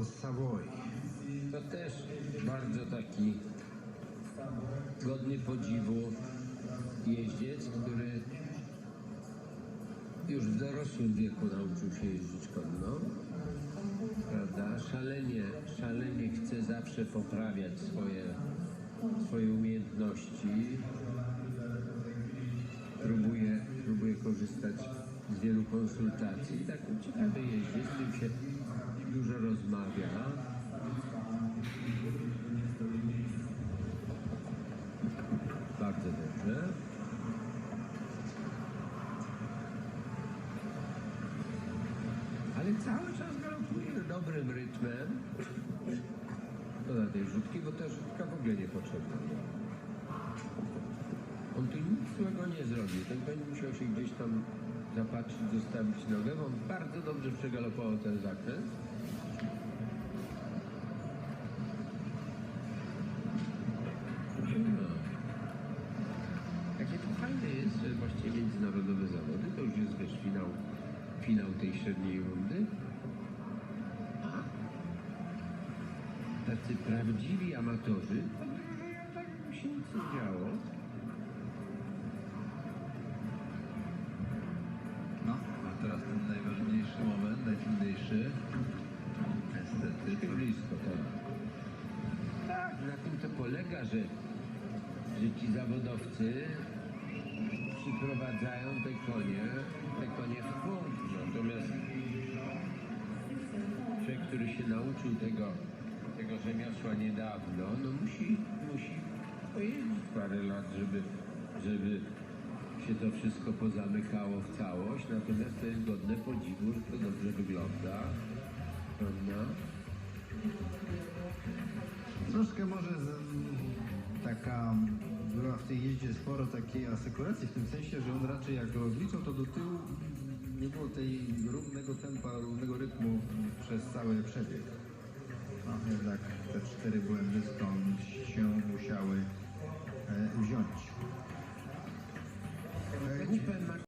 roku z Savoy. To też bardzo taki godny podziwu jeździec, który już w dorosłym wieku nauczył się jeździć konno. Prawda? Szalenie, szalenie chce zawsze poprawiać swoje, swoje umiejętności. Próbuje, próbuje korzystać z wielu konsultacji. Tak ciekawy jeździec, którym się dużo rozmawia. Bardzo dobrze. Ale cały czas galopuje dobrym rytmem. Poza tej rzutki, bo ta rzutka w ogóle niepotrzebna. On tu nic złego nie zrobił. Ten koń musiał się gdzieś tam zapatrzyć, zostawić nogę, bo on bardzo dobrze przegalopował ten zakręt. No. Jakie to fajne jest, że właściwie międzynarodowe zawody, to już jest wiesz, finał, finał tej średniej rundy. A tacy prawdziwi amatorzy, to tak, się nic działo. No, a teraz ten najważniejszy moment, najtrudniejszy. Niestety. Troszkę blisko, tak. Tak, na tym to polega, że, że ci zawodowcy przyprowadzają te konie, te konie w punkt. Natomiast człowiek, który się nauczył tego, tego rzemiosła niedawno, no musi, musi pojeździć parę lat, żeby, żeby się to wszystko pozamykało w całość. Natomiast to jest godne podziwu, że to dobrze wygląda. Prawda? Troszkę może z, taka w sporo takiej asekuracji w tym sensie, że on raczej jak go odliczał, to do tyłu nie było tej równego tempa, równego rytmu przez cały przebieg. No, jednak te cztery błędy stąd się musiały